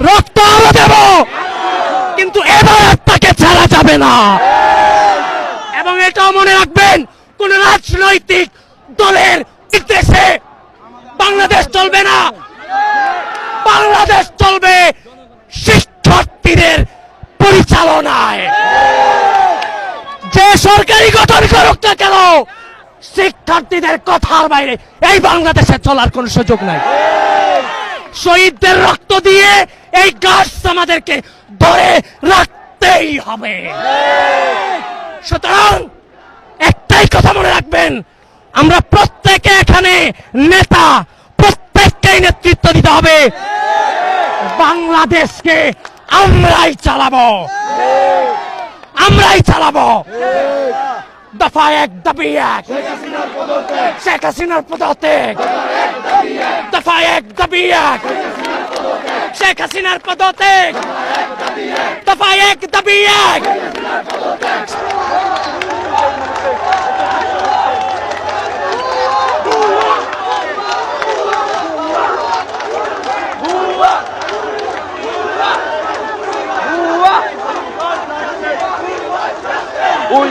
রক্ত আরও দেব। কিন্তু এবার তাকে ছাড়া যাবে না। এবং এটাও মনে রাখবেন, কোন রাজনৈতিক দলের নির্দেশে বাংলাদেশ চলবে না। বাংলাদেশ চলবে শিক্ষার্থীদের পরিচালনায়। যে সরকারি গঠন করুক না কেন, শিক্ষার্থীদের কথার বাইরে এই বাংলাদেশে চলার কোন সুযোগ নাই। শহীদদের রক্ত দিয়ে এই গাছ আমাদেরকে ধরে রাখতেই হবে। সুতরাং একটাই কথা মনে রাখবেন, আমরা প্রত্যেকে এখানে নেতা, প্রত্যেককেই নেতৃত্ব দিতে হবে। বাংলাদেশকে আমরাই চালাবো। আমরাই চালাবো। দফা এক দাবি এক। শেখ হাসিনার পদত্যাগ। দফা এক দাবি এক। শেখ হাসিনার পদত্যাগ দফা এক দাবি এক Uy,